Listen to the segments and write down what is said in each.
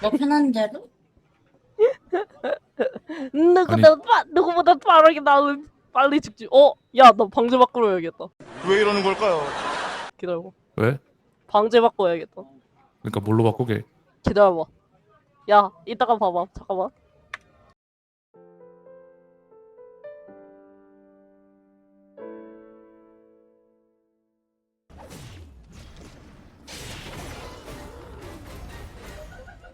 너 편한 대로? 누구보다 빠, 누구보다 빠르게 나는 빨리 죽지. 어, 야, 너 방제 바꾸러 해야겠다. 왜 이러는 걸까요? 기다려봐. 왜? 방제 바꿔야겠다. 그러니까 뭘로 바꾸게? 기다려봐. 야, 이따가 봐봐. 잠깐만.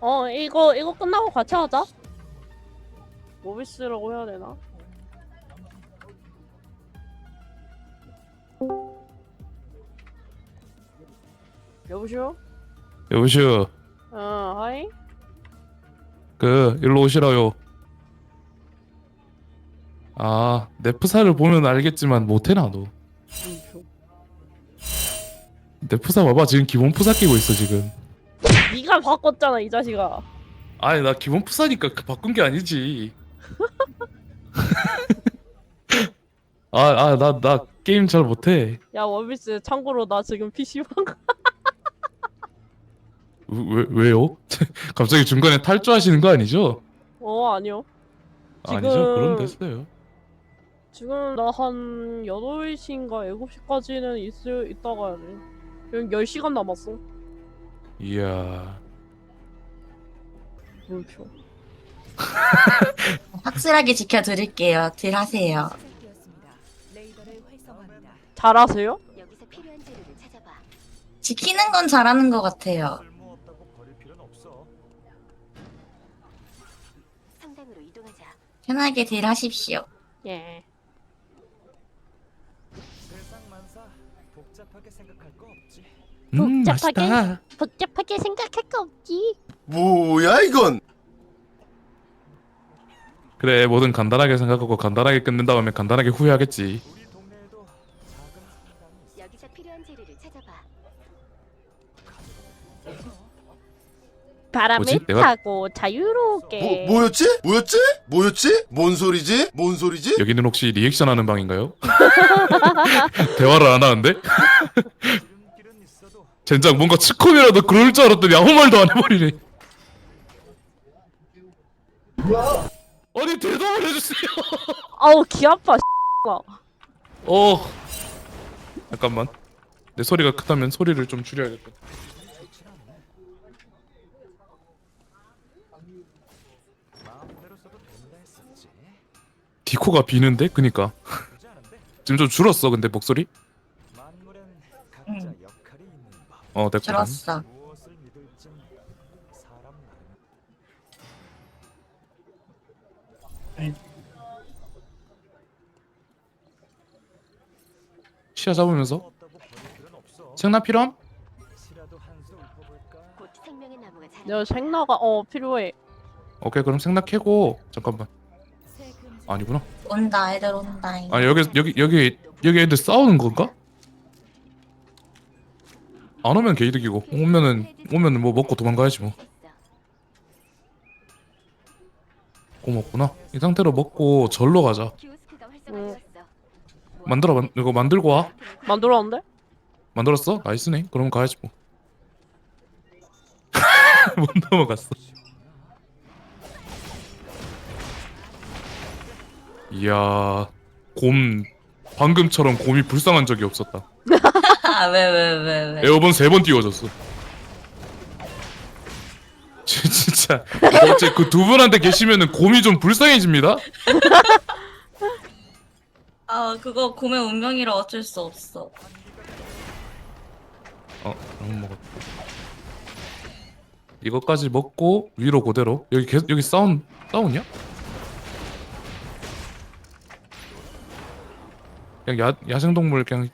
어, 이거 이거 끝나고 같이 하자. 모비스라고 해야 되나? 여보세요? 여보시오. 어, 하이. 그 일로 오시라요. 아, 내 프사를 보면 알겠지만 못해 나도. 내 프사 봐봐 지금 기본 프사 끼고 있어 지금. 네가 바꿨잖아, 이 자식아. 아니 나 기본 프사니까 그 바꾼 게 아니지. 아, 아, 나, 나 게임 잘 못해. 야, 원비스 참고로 나 지금 PC방 왜, 왜요? 갑자기 중간에 탈주하시는 거 아니죠? 어, 아니요. 아니죠? 그럼 됐어요. 지금 나 한 8시인가 7시까지는 있을 있다가 해. 지금 10시간 남았어. 이야. 물표. 확실하게 지켜드릴게요. 딜하세요. 잘하세요? 여기서 필요한 재료를 찾아봐. 지키는 건 잘하는 것 같아요. 성당으로 이동하자. 편하게 딜하십시오. 예. 세상 만사 복잡하게 생각할 거 없지. 음, 복잡하게? 맛있다. 복잡하게 생각할 거 없지. 뭐야 이건? 그래, 뭐든 간단하게 생각하고 간단하게 끝낸 다음에 간단하게 후회하겠지. 여기서 필요한 재료를 찾아봐. 바람을 뭐지? 내가- 타고 자유롭게. 뭐 뭐였지? 뭐였지? 뭐였지? 뭔 소리지? 뭔 소리지? 여기는 혹시 리액션 하는 방인가요? 대화를 안 하는데? 젠장 뭔가 치콤이라도 그럴 줄 알았더니 아무 말도 안 해버리네. 아니 대답을 해주세요. 아우 귀 아파. 어. 잠깐만. 내 소리가 크다면 소리를 좀 줄여야겠다. 디코가 비는데? 그니까. 지금 좀 줄었어 근데 목소리? 응. 어 됐고. 들었어. 시야 잡으면서. 생나 필요함? 내가 생나가 어 필요해. 오케이 그럼 생나 캐고 잠깐만 아니구나. 온다, 애들 온다. 아니 여기 여기 여기 여기 애들 싸우는 건가? 안 오면 개이득이고 오면은 오면은 뭐 먹고 도망가야지 뭐. 고맙구나. 이 상태로 먹고 절로 가자. 키오스크가 활성화되었어. 만들어 만 이거 만들고 와. 만들었는데? 만들었어? 나이스네. 그럼 가야지 뭐. 못 넘어갔어. 이야 곰 방금처럼 곰이 불쌍한 적이 없었다. 아, 왜, 왜, 왜, 왜. 에어본 세번 띄워줬어. 지- 진짜 어째 그 두 분한테 계시면은 곰이 좀 불쌍해집니다. 아, 그거 고의 운명이라 어쩔 수 없어. 어, 잘못 먹었다. 이것까지 먹고 위로 그대로 여기 계속 여기 싸운 싸우냐? 그냥 야 야생 동물 그냥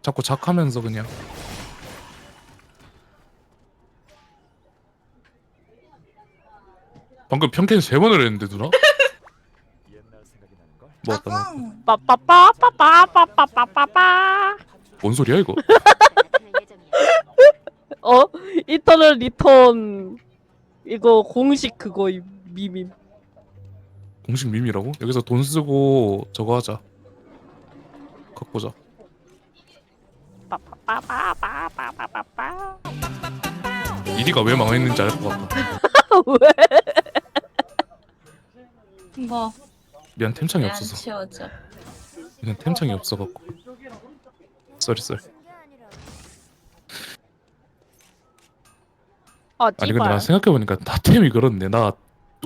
자꾸 작하면서 그냥 방금 평캔 세 번을 했는데 누나? 뭐 어떤. 빠빠빠빠빠빠빠빠빠. 뭔 소리야 이거? 어? 이터널 리턴 이거 공식 그거 이- 미밈. 공식 밈이라고? 여기서 돈 쓰고 저거 하자. 갖고 보자. 빠빠빠빠빠빠빠빠. 이리가 왜 망했는지 알 것 같다. 왜? 이거 미안 템창이 안 없어서 치워져. 그냥 템창이 없어갖고 쏘리 쏘리 아 아니 근데 나 찌발. 생각해보니까 다 템이 그렇네 나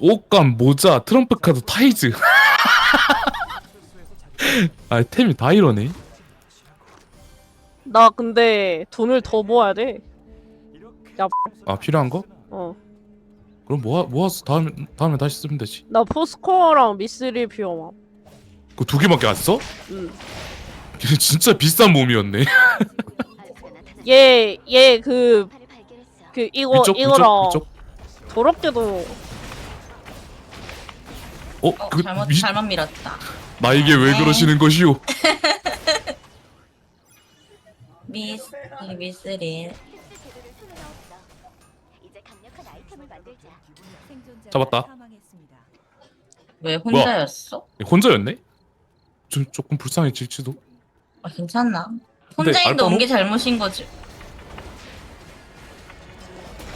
옷감 모자 트럼프 카드 타이즈 아 템이 다 이러네 나 근데 돈을 더 모아야 돼. 아 필요한 거? 어. 그럼 모아, 모아서 다음에 다음에 다시 쓰면 되지 나 포스코어랑 미스리 필요함. 그거 두 개밖에 안 써? 응. 걔 진짜 비싼 몸이었네. 얘 얘 그 그. 이거 이쪽 이거랑 이쪽 더럽게도 어? 어, 그 잘못 미, 잘못 밀었다. 나에게 왜 네. 그러시는 것이오 미스 미스릴. 잡았다. 왜 혼자였어? 혼자였네? 좀 조금 불쌍해질지도 아, 괜찮나? 근데 혼자인데 온 알바노? 게 잘못인 거지.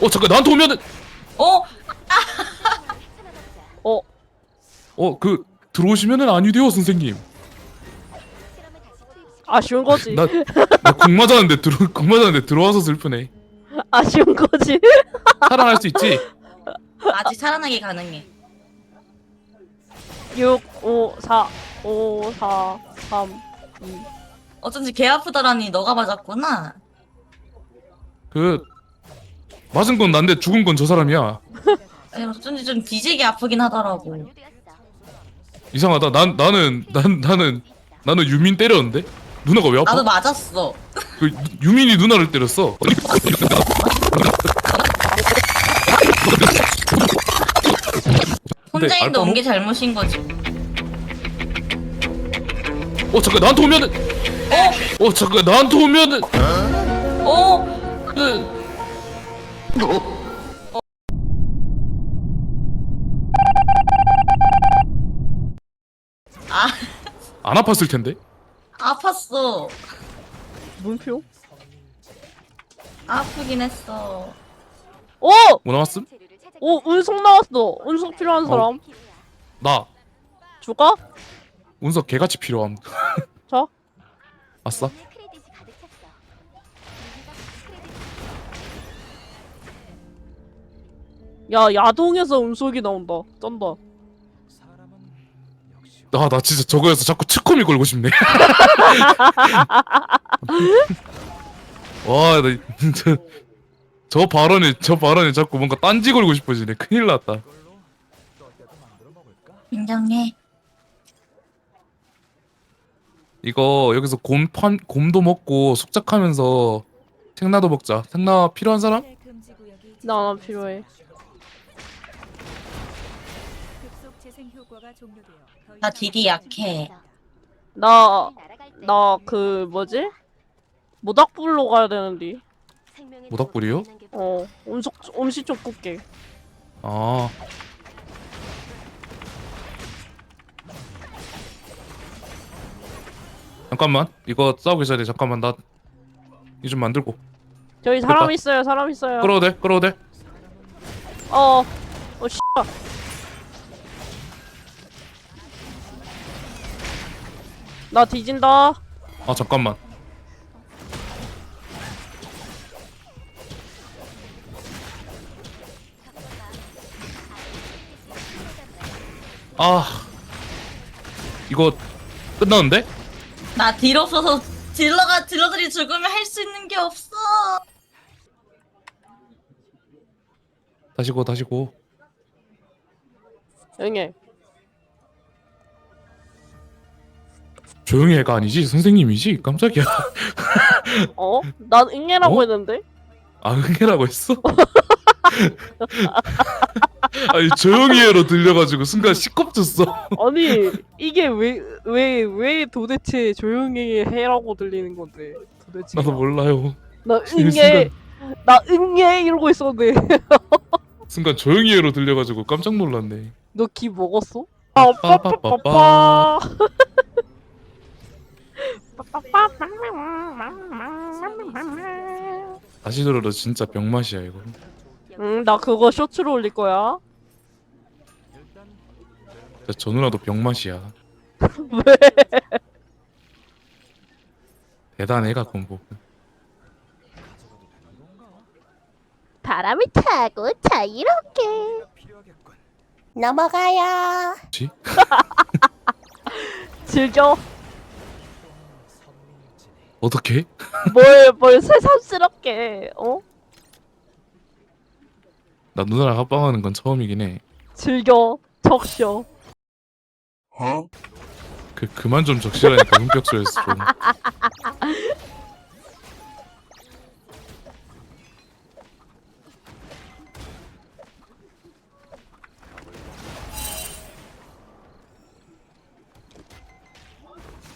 어 잠깐 나한테 오면은 어? 살아남자. 어그 들어오시면은 아니 돼요 선생님. 아쉬운 거지. 나나국 맞았는데 들어 국 맞았는데 들어와서 슬프네 아쉬운 거지. 살아날 수 있지 아직 살아나기 가능해. 6 5 4 5 4 3 2 어쩐지 개 아프다라니 너가 맞았구나. 그 맞은 건 난데 죽은 건 저 사람이야 아니, 어쩐지 좀 뒤지게 아프긴 하더라고. 이상하다 난 나는 난 나는 나는 유민 때렸는데 누나가 왜 아파? 나도 맞았어. 그 유민이 누나를 때렸어 혼자인데 온 알바노? 게 잘못인 거지. 어 잠깐 나한테 오면은 어? 어 잠깐 나한테 오면은 어? 그... 아, 안 아팠을 텐데 아팠어. 문표? 아프긴 했어. 오! 뭐 나왔음? 오 운석 나왔어. 운석 필요한 사람. 나 줄까? 운석 개같이 필요함. 아싸 찼어. 크레딧 야 야동에서 운석이 나온다. 쩐다. 아, 나 진짜 저거에서 자꾸 치코미 걸고 싶네. 와, 나 진짜 저 발언에 저 발언에 자꾸 뭔가 딴지 걸고 싶어지네. 큰일 났다. 인정해. 이거 여기서 곰 판, 곰도 먹고 숙작하면서 생나도 먹자. 생나 필요한 사람? 새 금지 구역이 나 하나 필요해. 나 딜이 약해. 나 나 그 뭐지? 모닥불로 가야 되는데. 모닥불이요? 어 음식 음식 좀 굽게. 아. 잠깐만. 이거 싸우기 전에 잠깐만 나 이 좀 만들고. 저기 사람 됐다. 있어요. 사람 있어요. 끌어도 돼? 끌어도 돼? 어. 어 씨. 나 뒤진다. 아, 잠깐만. 아. 이거 끝났는데? 나 딜 없어서 딜러가 딜러들이 죽으면 할 수 있는 게 없어. 다시 고 다시 고. 응애. 조용히 해가 아니지 선생님이지 깜짝이야 어? 난 응애라고 어? 했는데. 아 응애라고 했어? 아니 조용히 해로 들려가지고 순간 시겁졌어. 아니 이게 왜 왜 왜 도대체 조용히 해라고 들리는 건데 도대체. 나도 몰라요. 나 순간- 응애 나 응애 이러고 있었는데. 순간 조용히 해로 들려가지고 깜짝 놀랐네. 너 기 먹었어? 빠빠빠빠. 다시 들어도 진짜 병맛이야 이거. 응, 나 그거 쇼츠로 올릴 거야. 진짜 저 누나도 병맛이야. 왜? 대단해 갖고 뭐. 가져가도 되는 건가? 바람을 타고 자유롭게. 넘어가요. 뭐지? 즐겨. 어떻게? 뭘, 뭘 새삼스럽게, 어? 나 누나랑 합방하는 건 처음이긴 해. 즐겨. 적셔. 그 그만 좀 적시라니까 흠격소리에서 좀.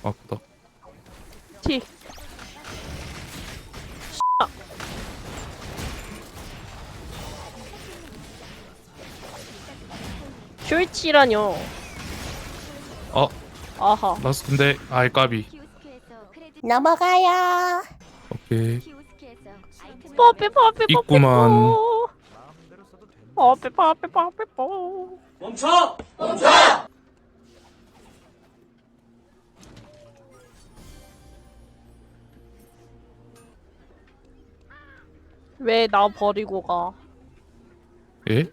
아프다. 티. 쇼이치라뇨. 아 아하. 라스트인데 아이 까비. 넘어가요. 오케이. 뽀삐 뽀삐 있구만. 써도 되는 뽀삐 뽀삐 뽀삐 뽀. 왜나 버리고 가? 예?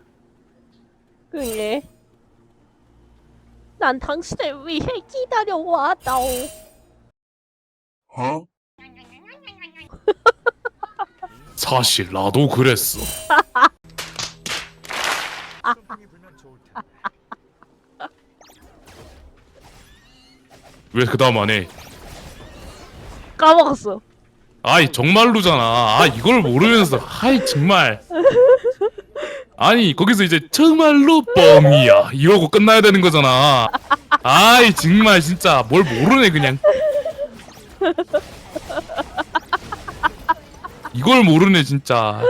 그래. 난 당신을 위해 기다려왔다오. 사실 나도 그랬어. 왜 그다음 안 해? 까먹었어. 아이 정말로잖아. 아 이걸 모르면서 아이 정말. 아니 거기서 이제 정말로 뻥이야 이러고 끝나야 되는 거잖아. 아이 정말 진짜 뭘 모르네 그냥. 이걸 모르네 진짜.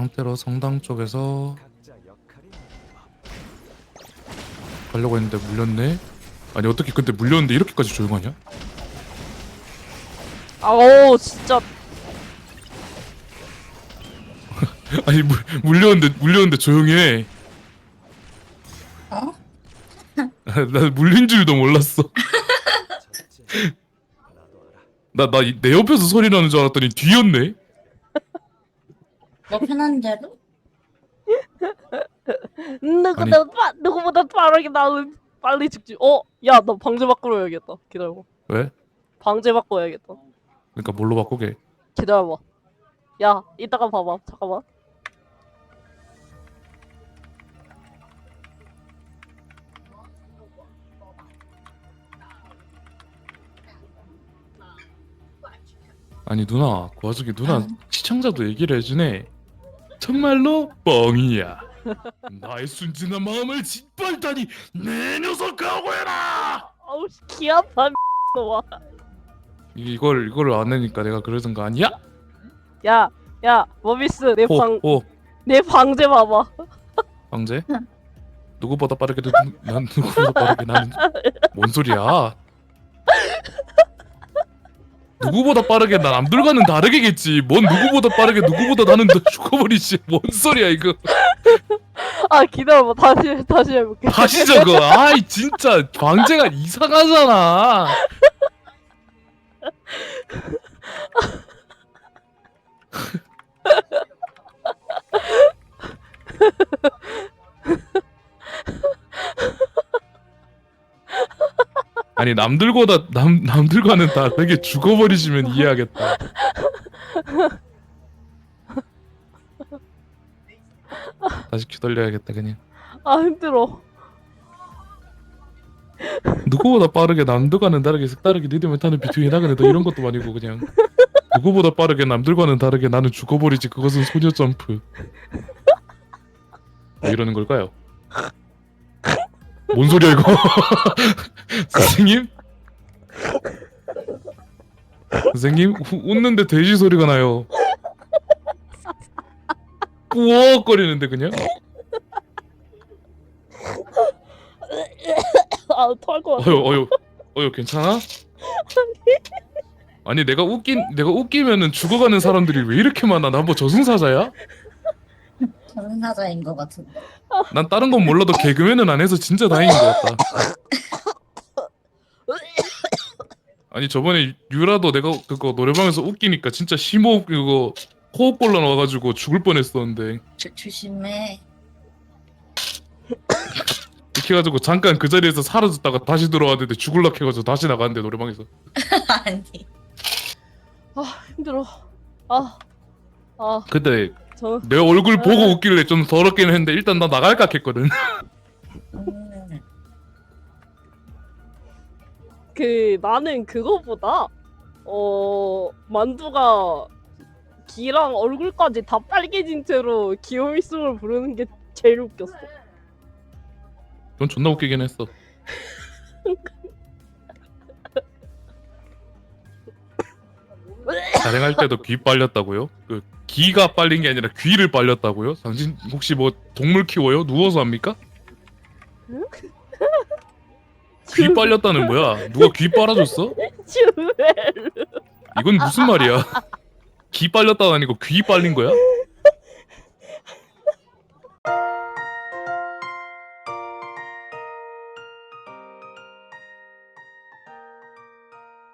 상태로 성당 쪽에서. 가려고 했는데 물렸네. 아니 어떻게 근데 물렸는데 이렇게까지 조용하냐? 아우 진짜 아니 물 물렸는데 물렸는데 조용해. 어? 나 물린 줄도 몰랐어. 나 나 내 옆에서 소리 나는 줄 알았더니 뒤였네. 너 편한 대로? 누구보다 빠, 누구보다 빠르게 나는 빨리 죽지. 어, 야, 너 방제 바꾸러야겠다. 기다려봐. 왜? 방제 바꿔야겠다. 그러니까 뭘로 바꾸게? 기다려봐. 야, 이따가 봐봐. 잠깐만. 아니 누나 그 와중에 누나 시청자도 얘기를 해주네. 정말로 뻥이야. 나의 순진한 마음을 짓밟다니 내 녀석 각오해라. 씨, 기아파 놈아. 이걸 이걸 안 하니까 내가 그러던 거 아니야? 야, 야, 머비스, 내 호, 방, 호. 내 방제 봐봐. 황제? 누구보다 빠르게 누, 난 누구보다 빠르게 나는 뭔 소리야? 누구보다 빠르게 난 남들과는 다르게겠지. 뭔 누구보다 빠르게 누구보다 나는 더 죽어버리지. 뭔 소리야 이거? 아, 기다려봐. 다시, 다시 해볼게. 다시 적어. 아이 진짜 광재가 이상하잖아. 아니 남들보다 남 남들과는 다르게 죽어버리시면 이해하겠다. 다시 기다려야겠다 그냥. 아, 힘들어. 누구보다 빠르게 남들과는 다르게 색다르게 리듬을 타는 나그네 너 이런 것도 아니고 그냥 누구보다 빠르게 남들과는 다르게 나는 죽어버리지 그것은 소녀 점프 왜 이러는 걸까요? 뭔 소리야 이거 선생님? 선생님 후- 웃는데 돼지 소리가 나요 꾸억거리는데 그냥 아 토할 것 같아. 어유 어유 어유 괜찮아? 아니 내가 웃긴 내가 웃기면은 죽어가는 사람들이 왜 이렇게 많아? 나 뭐 저승사자야? 전사자인 것 같은데. 난 다른 건 몰라도 개그맨은 안 해서 진짜 다행인 것 같다. 아니 저번에 유라도 내가 그거 노래방에서 웃기니까 진짜 심호흡 그거 호흡 곤란 와가지고 죽을 뻔했었는데 조, 조심해. 이렇게 해가지고 잠깐 그 자리에서 사라졌다가 다시 들어왔는데 죽을락 해가지고 다시 나갔는데 노래방에서 아니. 힘들어. 아, 아, 근데 저 내 얼굴 보고 웃길래 좀 더럽긴 했는데 일단 나 나갈까 했거든 음, 그 나는 그거보다 어 만두가 기랑 얼굴까지 다 빨개진 채로 귀요미송을 부르는 게 제일 웃겼어. 넌 존나 웃기긴 했어 자랭할 때도 귀 빨렸다고요? 그 귀가 빨린 게 아니라 귀를 빨렸다고요? 당신 혹시 뭐 동물 키워요? 누워서 합니까? 귀 빨렸다는 뭐야? 누가 귀 빨아줬어? 이건 무슨 말이야? 귀 빨렸다 아니고 귀 빨린 거야?